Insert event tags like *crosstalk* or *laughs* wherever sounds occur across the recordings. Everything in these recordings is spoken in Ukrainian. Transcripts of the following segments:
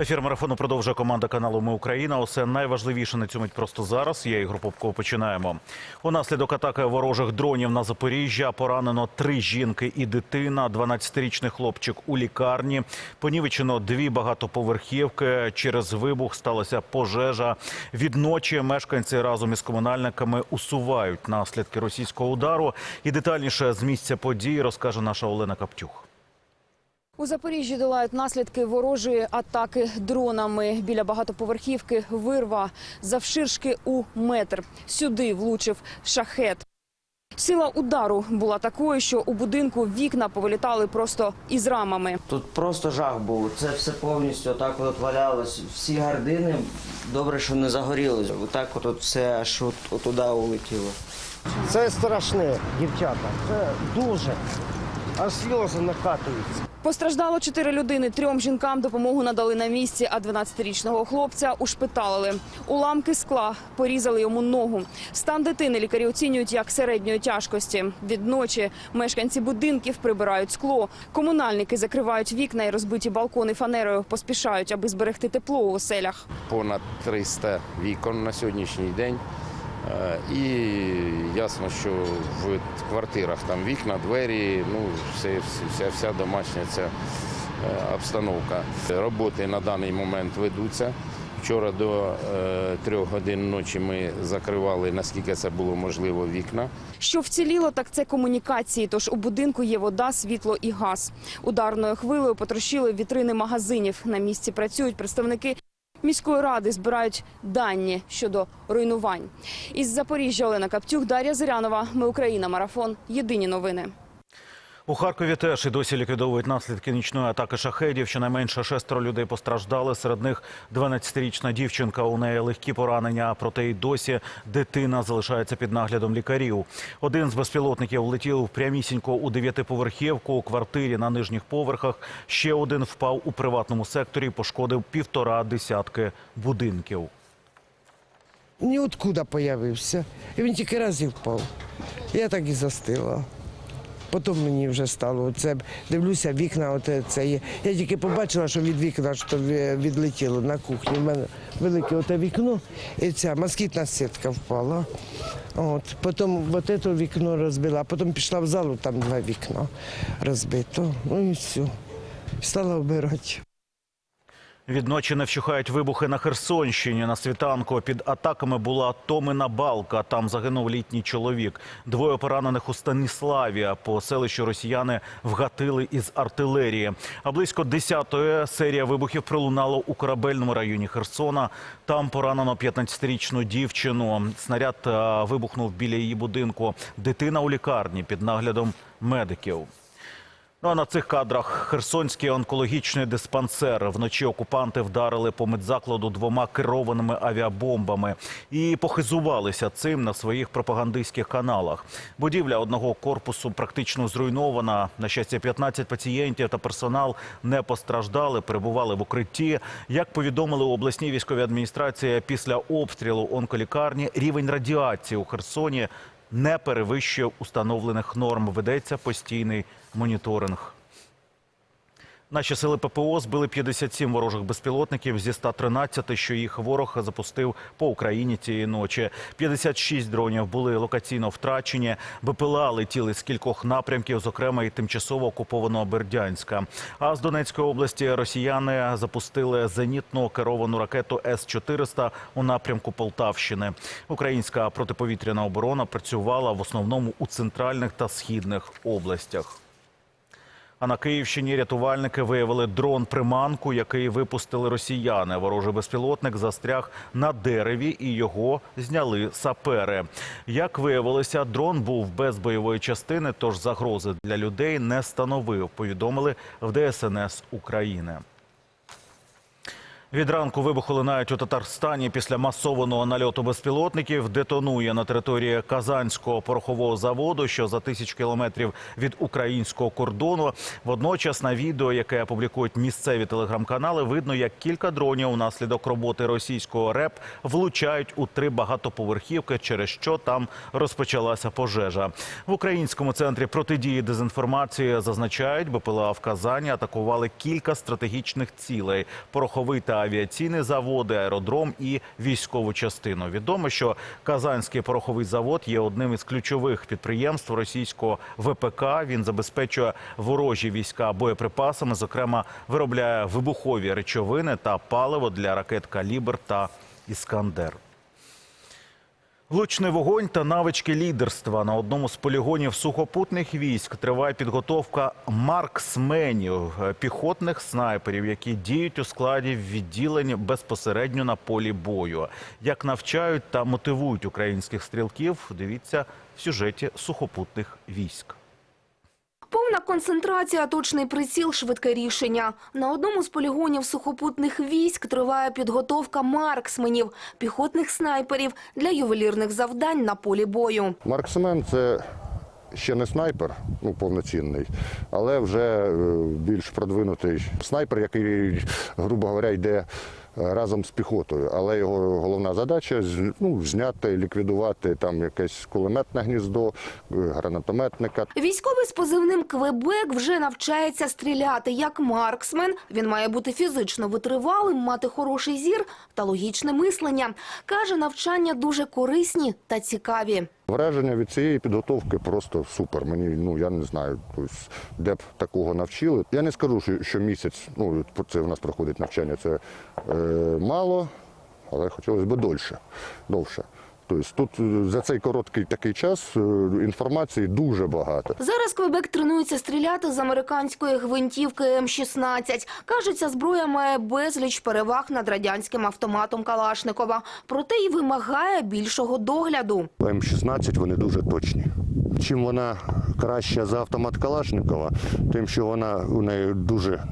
Ефір марафону продовжує команда каналу Ми Україна. Усе найважливіше на цю мить просто зараз. Я Ігор Попко. Починаємо. Унаслідок атаки ворожих дронів на Запоріжжя поранено три жінки і дитина. 12-річний хлопчик у лікарні. Понівечено дві багатоповерхівки. Через вибух сталася пожежа. Відночі мешканці разом із комунальниками усувають наслідки російського удару. І детальніше з місця подій розкаже наша Олена Каптюх. У Запоріжжі долають наслідки ворожої атаки дронами. Біля багатоповерхівки вирва завширшки у метр. Сюди влучив шахет. Сила удару була такою, що у будинку вікна повилітали просто із рамами. Тут просто жах був. Це все повністю отак от валялось. Всі гардини, добре, що не загорілись. Отак от, от все аж от, от туди улетіло. Це страшне, дівчата. Це дуже. Аж сльози накатуються. Постраждало чотири людини. Трьом жінкам допомогу надали на місці, а 12-річного хлопця ушпиталили. Уламки скла порізали йому ногу. Стан дитини лікарі оцінюють як середньої тяжкості. Відночі мешканці будинків прибирають скло. Комунальники закривають вікна і розбиті балкони фанерою. Поспішають, аби зберегти тепло у оселях. понад 300 вікон на сьогоднішній день. Е, І ясно, що в квартирах там вікна, двері, ну все, вся, вся домашня ця е, обстановка. Роботи на даний момент ведуться. Вчора до е, трьох годин ночі ми закривали, наскільки це було можливо, вікна. Що вціліло, так це комунікації. Тож у будинку є вода, світло і газ. Ударною хвилею потрощили вітрини магазинів. На місці працюють представники міської ради, збирають дані щодо руйнувань. Із Запоріжжя Олена Каптюк, Дар'я Зирянова. Ми Україна. Марафон. Єдині новини. У Харкові теж і досі ліквідовують наслідки нічної атаки шахедів. Щонайменше шестеро людей постраждали. Серед них 12-річна дівчинка. У неї легкі поранення. Проте й досі дитина залишається під наглядом лікарів. Один з безпілотників влетів прямісінько у дев'ятиповерхівку у квартирі на нижніх поверхах. Ще один впав у приватному секторі. Пошкодив півтора десятки будинків. Ніоткуда появився. І він тільки раз і впав. Я так і застила. Потім мені вже стало. Це дивлюся, вікна, от це є. Я тільки побачила, що від вікна що відлетіло на кухні. У мене велике оте вікно, і ця москітна сітка впала. От. Потім от це вікно розбила, потім пішла в залу, там два вікна розбито. Ну і все. Стала вбирати. Відночі не вщухають вибухи на Херсонщині. На світанку під атаками була Томина Балка. Там загинув літній чоловік. Двоє поранених у Станіславі. По селищу росіяни вгатили із артилерії. А близько 10-ї серія вибухів пролунало у корабельному районі Херсона. Там поранено 15-річну дівчину. Снаряд вибухнув біля її будинку. Дитина у лікарні під наглядом медиків. Ну а на цих кадрах Херсонський онкологічний диспансер. Вночі окупанти вдарили по медзакладу двома керованими авіабомбами і похизувалися цим на своїх пропагандистських каналах. Будівля одного корпусу практично зруйнована. На щастя, 15 пацієнтів та персонал не постраждали, перебували в укритті. Як повідомили у обласній військовій адміністрації, після обстрілу онколікарні рівень радіації у Херсоні не перевищує установлених норм. Ведеться постійний моніторинг. Наші сили ППО збили 57 ворожих безпілотників зі 113, що їх ворог запустив по Україні цієї ночі. 56 дронів були локаційно втрачені. БПЛА летіли з кількох напрямків, зокрема і тимчасово окупованого Бердянська. А з Донецької області росіяни запустили зенітно керовану ракету С-400 у напрямку Полтавщини. Українська протиповітряна оборона працювала в основному у центральних та східних областях. А на Київщині рятувальники виявили дрон-приманку, який випустили росіяни. Ворожий безпілотник застряг на дереві і його зняли сапери. Як виявилося, дрон був без бойової частини, тож загрози для людей не становив. Повідомили в ДСНС України. Від ранку вибухи лунають у Татарстані після масованого нальоту безпілотників. Детонує на території Казанського порохового заводу, що за тисяч кілометрів від українського кордону. Водночас на відео, яке публікують місцеві телеграм-канали, видно, як кілька дронів унаслідок роботи російського РЕП влучають у три багатоповерхівки, через що там розпочалася пожежа. В українському центрі протидії дезінформації зазначають, БПЛА в Казані атакували кілька стратегічних цілей: пороховий та авіаційний заводи, аеродром і військову частину. Відомо, що Казанський пороховий завод є одним із ключових підприємств російського ВПК. Він забезпечує ворожі війська боєприпасами, зокрема, виробляє вибухові речовини та паливо для ракет Калібр та Іскандер. Влучний вогонь та навички лідерства на одному з полігонів сухопутних військ триває підготовка марксменів, е, піхотних снайперів, які діють у складі відділень безпосередньо на полі бою. Як навчають та мотивують українських стрілків, дивіться в сюжеті сухопутних військ. Повна концентрація, точний приціл, швидке рішення. На одному з полігонів сухопутних військ триває підготовка марксменів, піхотних снайперів для ювелірних завдань на полі бою. Марксмен це ще не снайпер, ну повноцінний, але вже е, більш продвинутий снайпер, який, грубо говоря, йде разом з піхотою. Але його головна задача ну, зняти, ліквідувати там якесь кулеметне гніздо, е, гранатометника. Військовий з позивним Квебек вже навчається стріляти як марксмен. Він має бути фізично витривалим, мати хороший зір та логічне мислення. Каже, навчання дуже корисні та цікаві. Враження від цієї підготовки просто супер. Мені ну я не знаю, де б такого навчили. Я не скажу, що місяць, ну це в нас проходить навчання, це е, мало, але хотілося б дольше, довше. Тобто тут е, за цей короткий такий час е, інформації дуже багато. Зараз Квебек тренується стріляти з американської гвинтівки М-16. Каже, ця зброя має безліч переваг над радянським автоматом Калашникова, проте й вимагає більшого догляду. М16 вони дуже точні. Чим вона краща за автомат Калашникова, тим, що вона у неї дуже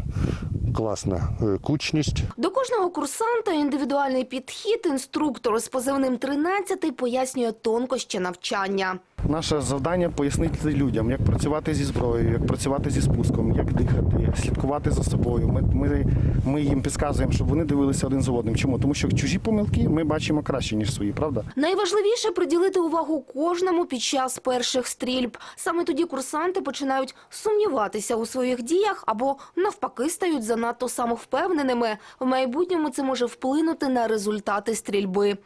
класна е, кучність. До кожного курсанта індивідуальний підхід. Інструктор з позивним 13 пояснює тонкощі навчання. Наше завдання пояснити людям, як працювати зі зброєю, як працювати зі спуском, як дихати, слідкувати за собою. Ми, ми, ми їм підказуємо, щоб вони дивилися один за одним. Чому? Тому що чужі помилки ми бачимо краще, ніж свої, правда? Найважливіше приділити увагу кожному під час перших стрільб. Саме тоді курсанти починають сумніватися у своїх діях або навпаки стають занадто самовпевненими. В майбутньому це може вплинути на результати стрільби.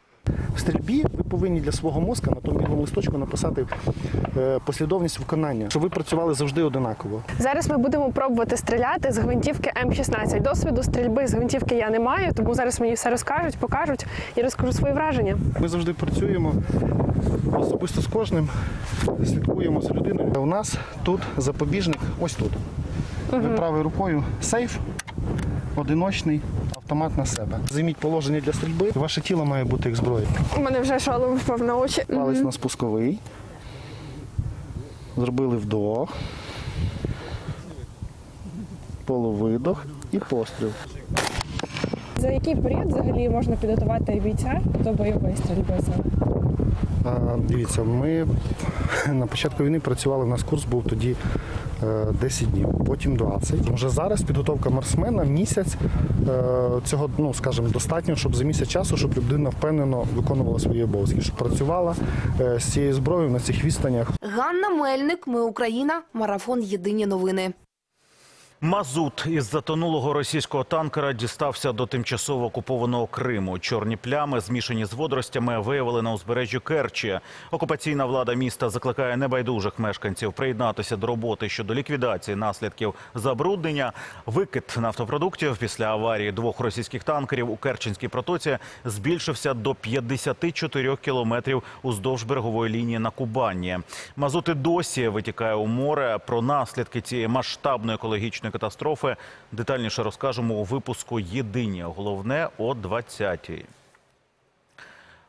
В стрільбі ви повинні для свого мозка на тому білому листочку написати е, послідовність виконання, щоб ви працювали завжди одинаково. Зараз ми будемо пробувати стріляти з гвинтівки М16. Досвіду стрільби з гвинтівки я не маю, тому зараз мені все розкажуть, покажуть і розкажу свої враження. Ми завжди працюємо особисто з кожним, слідкуємо за людиною. У нас тут запобіжник, ось тут. Ви правою рукою сейф, одиночний, автомат на себе. Займіть положення для стрільби. Ваше тіло має бути як зброя. У мене вже шолом впав на очі. Палець на спусковий. Зробили вдох. Половидох і постріл. За який період взагалі можна підготувати бійця до бойової стрільби? А, Дивіться, ми *laughs* на початку війни працювали, у нас курс був тоді 10 днів, потім 20. Вже зараз підготовка марсмена місяць е, цього, ну скажімо, достатньо, щоб за місяць часу, щоб людина впевнено виконувала свої обов'язки, щоб працювала е, з цією зброєю на цих відстанях. Ганна Мельник, Ми Україна, марафон Єдині новини. Мазут із затонулого російського танкера дістався до тимчасово окупованого Криму. Чорні плями, змішані з водоростями, виявили на узбережжі Керчі. Окупаційна влада міста закликає небайдужих мешканців приєднатися до роботи щодо ліквідації наслідків забруднення. Викид нафтопродуктів після аварії двох російських танкерів у Керченській протоці збільшився до 54 кілометрів уздовж берегової лінії на Кубані. Мазут і досі витікає у море. Про наслідки цієї масштабної екологічної катастрофи детальніше розкажемо у випуску Єдині. Головне о 20-й.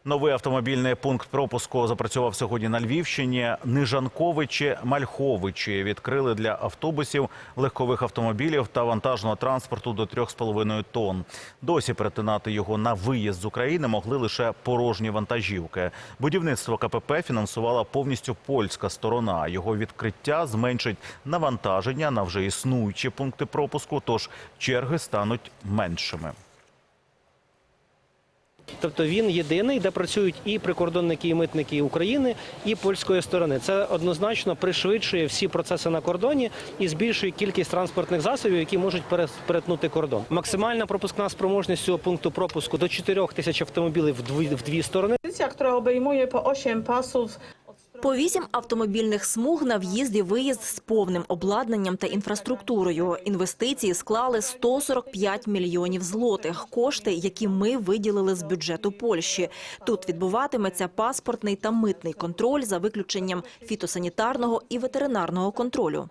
Новий автомобільний пункт пропуску запрацював сьогодні на Львівщині. Нижанковичі, Мальховичі відкрили для автобусів, легкових автомобілів та вантажного транспорту до 3,5 тонн. Досі перетинати його на виїзд з України могли лише порожні вантажівки. Будівництво КПП фінансувала повністю польська сторона. Його відкриття зменшить навантаження на вже існуючі пункти пропуску, тож черги стануть меншими. Тобто він єдиний, де працюють і прикордонники, і митники України, і польської сторони. Це однозначно пришвидшує всі процеси на кордоні і збільшує кількість транспортних засобів, які можуть перетнути кордон. Максимальна пропускна спроможність цього пункту пропуску до 4 тисяч автомобілів в дві сторони. Pozycja, która obejmuje po 8 pasów По вісім автомобільних смуг на в'їзд і виїзд з повним обладнанням та інфраструктурою. Інвестиції склали 145 мільйонів злотих. Кошти, які ми виділили з бюджету Польщі. Тут відбуватиметься паспортний та митний контроль за виключенням фітосанітарного і ветеринарного контролю.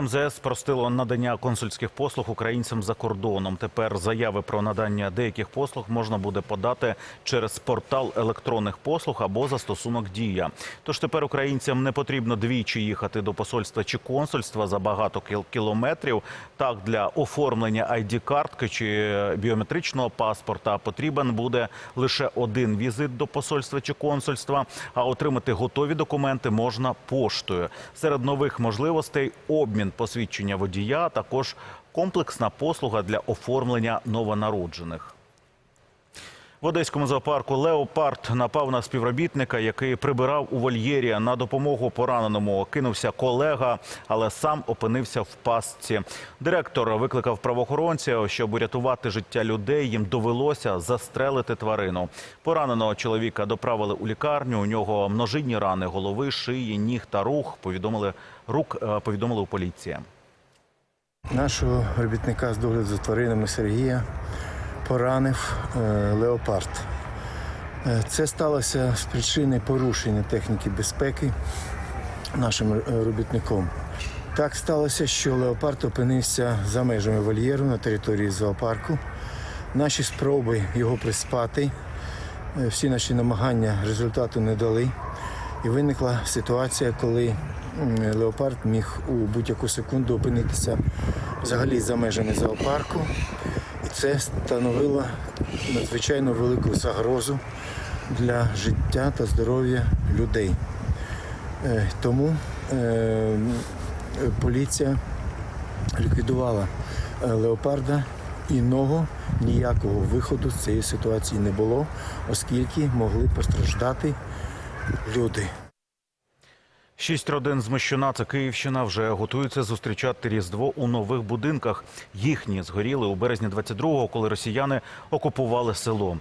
МЗС спростило надання консульських послуг українцям за кордоном. Тепер заяви про надання деяких послуг можна буде подати через портал електронних послуг або застосунок Дія. Тож тепер українцям не потрібно двічі їхати до посольства чи консульства за багато кіл- кілометрів. Так для оформлення id картки чи біометричного паспорта потрібен буде лише один візит до посольства чи консульства. А отримати готові документи можна поштою. Серед нових можливостей обмін посвідчення водія, також комплексна послуга для оформлення новонароджених. В одеському зоопарку Леопард напав на співробітника, який прибирав у вольєрі. На допомогу пораненому кинувся колега, але сам опинився в пастці. Директор викликав правоохоронців, щоб урятувати життя людей. Їм довелося застрелити тварину. Пораненого чоловіка доправили у лікарню. У нього множинні рани голови, шиї, ніг та рух. Повідомили рук. е, Повідомили у поліції. Нашого робітника з догляду за тваринами Сергія поранив е, леопард. Е, Це сталося з причини порушення техніки безпеки нашим е, робітником. Так сталося, що леопард опинився за межами вольєру на території зоопарку. Наші спроби його приспати, всі наші намагання результату не дали. І виникла ситуація, коли леопард міг у будь-яку секунду опинитися взагалі за межами зоопарку. І це становило надзвичайно велику загрозу для життя та здоров'я людей. Е, Тому е, поліція ліквідувала е, леопарда. Іного ніякого виходу з цієї ситуації не було, оскільки могли постраждати люди. Шість родин з Мещуна, це Київщина, вже готуються зустрічати Різдво у нових будинках. Їхні згоріли у березні 22-го, коли росіяни окупували село.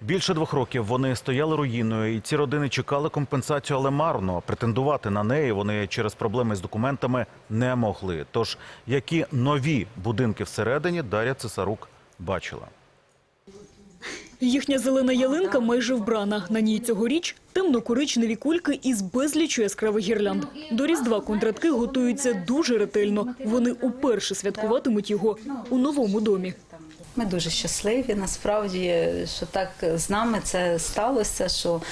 Більше двох років вони стояли руїною, і ці родини чекали компенсацію, але марно. Претендувати на неї вони через проблеми з документами не могли. Тож, які нові будинки всередині Дар'я Цесарук бачила. Їхня зелена ялинка майже вбрана. На ній цьогоріч темно-коричневі кульки із безлічу яскравих гірлянд. До Різдва контратки готуються дуже ретельно. Вони уперше святкуватимуть його у новому домі. Ми дуже щасливі, насправді, що так з нами це сталося, що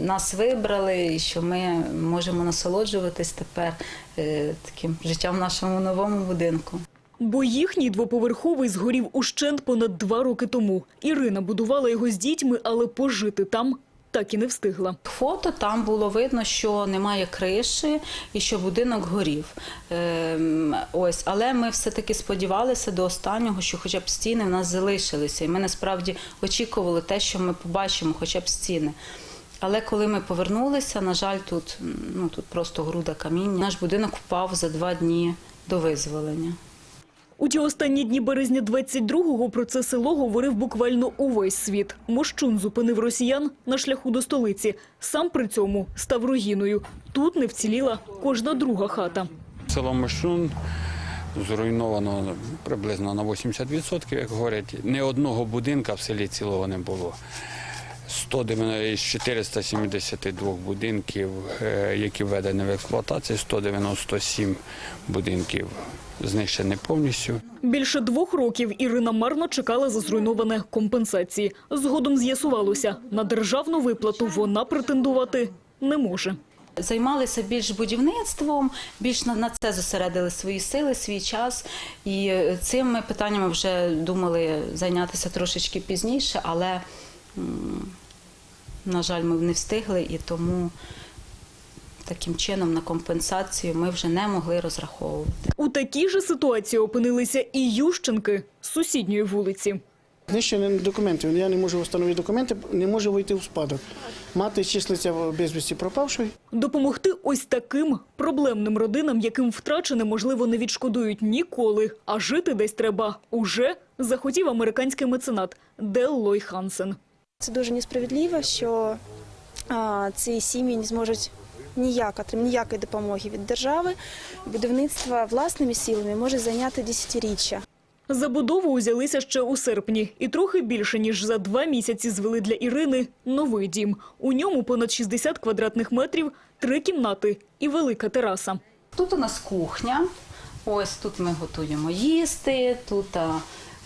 нас вибрали і що ми можемо насолоджуватись тепер е, таким життям в нашому новому будинку. Бо їхній двоповерховий згорів ущент понад два роки тому. Ірина будувала його з дітьми, але пожити там так і не встигла. Фото там було видно, що немає криші і що будинок горів. Ем, ось, але ми все-таки сподівалися до останнього, що хоча б стіни в нас залишилися. І ми насправді очікували те, що ми побачимо, хоча б стіни. Але коли ми повернулися, на жаль, тут, ну, тут просто груда каміння. Наш будинок впав за два дні до визволення. У ті останні дні березня 22-го про це село говорив буквально увесь світ. Мощун зупинив росіян на шляху до столиці. Сам при цьому став руїною. Тут не вціліла кожна друга хата. Село Мишун зруйновано приблизно на 80%, як говорять. Ні одного будинка в селі цілого не було. 190 із 472 будинків, е, які введені в експлуатацію, 197 будинків знищені повністю. Більше двох років Ірина марно чекала за зруйноване компенсації. Згодом з'ясувалося, на державну виплату вона претендувати не може. Займалися більш будівництвом, більш на, це зосередили свої сили, свій час. І е, цими питаннями вже думали зайнятися трошечки пізніше, але, на жаль, ми не встигли і тому таким чином на компенсацію ми вже не могли розраховувати. У такій же ситуації опинилися і Ющенки з сусідньої вулиці. Знищення документів. Я не можу встановити документи, не можу вийти в спадок. Мати числиться в безвісті пропавшої. Допомогти ось таким проблемним родинам, яким втрачене, можливо, не відшкодують ніколи, а жити десь треба уже, захотів американський меценат Дел Лой Хансен. Це дуже несправедливо, що а, ці сім'ї не зможуть ніяк отримати ніякої допомоги від держави. Будівництво власними силами може зайняти десятиріччя. Забудову узялися ще у серпні і трохи більше, ніж за два місяці звели для Ірини новий дім. У ньому понад 60 квадратних метрів, три кімнати і велика тераса. Тут у нас кухня. Ось тут ми готуємо їсти. Тут,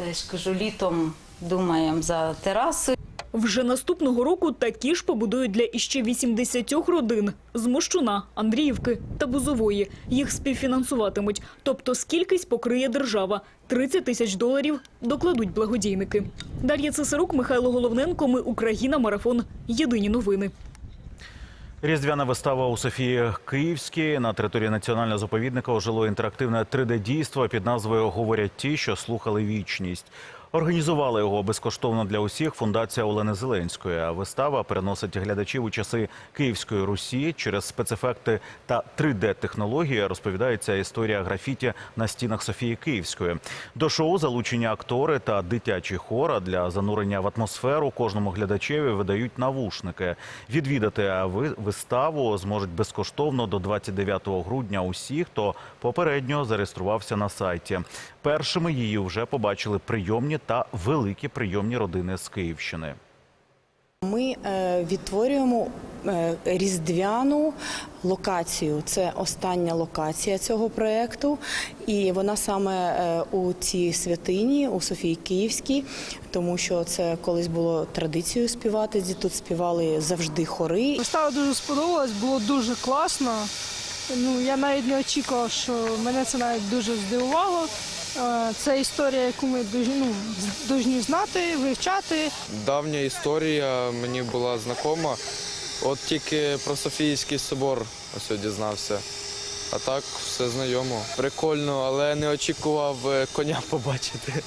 я ж кажу, літом думаємо за терасу. Вже наступного року такі ж побудують для іще 80 родин з Мощуна, Андріївки та Бузової. Їх співфінансуватимуть. Тобто скількись покриє держава. 30 тисяч доларів докладуть благодійники. Дар'я Цесарук, Михайло Головненко. Ми Україна. Марафон. Єдині новини. Різдвяна вистава у Софії Київській на території національного заповідника ожило інтерактивне 3D-дійство під назвою Говорять ті, що слухали вічність. Організували його безкоштовно для усіх фундація Олени Зеленської. А вистава переносить глядачів у часи Київської Русі через спецефекти та 3D-технології. Розповідається історія графіті на стінах Софії Київської. До шоу залучені актори та дитячий хор. А для занурення в атмосферу кожному глядачеві видають навушники. Відвідати ви- виставу зможуть безкоштовно до 29 грудня усі, хто попередньо зареєструвався на сайті. Першими її вже побачили прийомні та великі прийомні родини з Київщини. Ми е, відтворюємо е, різдвяну локацію. Це остання локація цього проєкту. І вона саме е, у цій святині, у Софії Київській, тому що це колись було традицією співати. Тут співали завжди хори. Вистава дуже сподобалась, було дуже класно. Ну, я навіть не очікував, що мене це навіть дуже здивувало. Е, Це історія, яку ми ну, знати, вивчати. Давня історія мені була знакома. От тільки про Софійський собор ось дізнався. А так все знайомо. Прикольно, але не очікував е, коня *laughs* побачити.